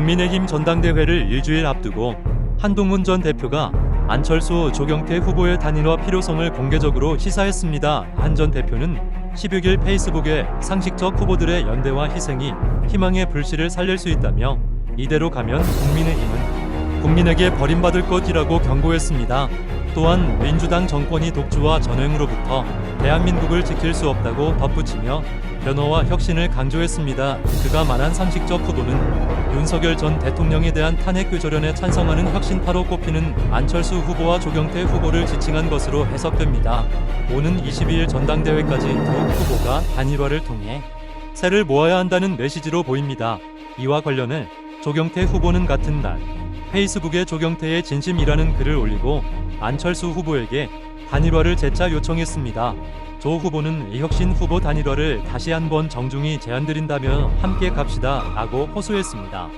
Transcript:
국민의힘 전당대회를 일주일 앞두고 한동훈 전 대표가 안철수 조경태 후보의 단일화 필요성을 공개적으로 시사했습니다. 한 전 대표는 16일 페이스북에 상식적 후보들의 연대와 희생이 희망의 불씨를 살릴 수 있다며 이대로 가면 국민의힘은 국민에게 버림받을 것이라고 경고했습니다. 또한 민주당 정권이 독주와 전횡으로부터 대한민국을 지킬 수 없다고 덧붙이며 변화와 혁신을 강조했습니다. 그가 말한 상식적 후보는 윤석열 전 대통령에 대한 탄핵 규조련에 찬성하는 혁신파로 꼽히는 안철수 후보와 조경태 후보를 지칭한 것으로 해석됩니다. 오는 22일 전당대회까지 두 후보가 단일화를 통해 세를 모아야 한다는 메시지로 보입니다. 이와 관련해 조경태 후보는 같은 날 페이스북에 조경태의 진심이라는 글을 올리고 안철수 후보에게 단일화를 재차 요청했습니다. 조 후보는 이 혁신 후보 단일화를 다시 한번 정중히 제안드린다며 함께 갑시다 라고 호소했습니다.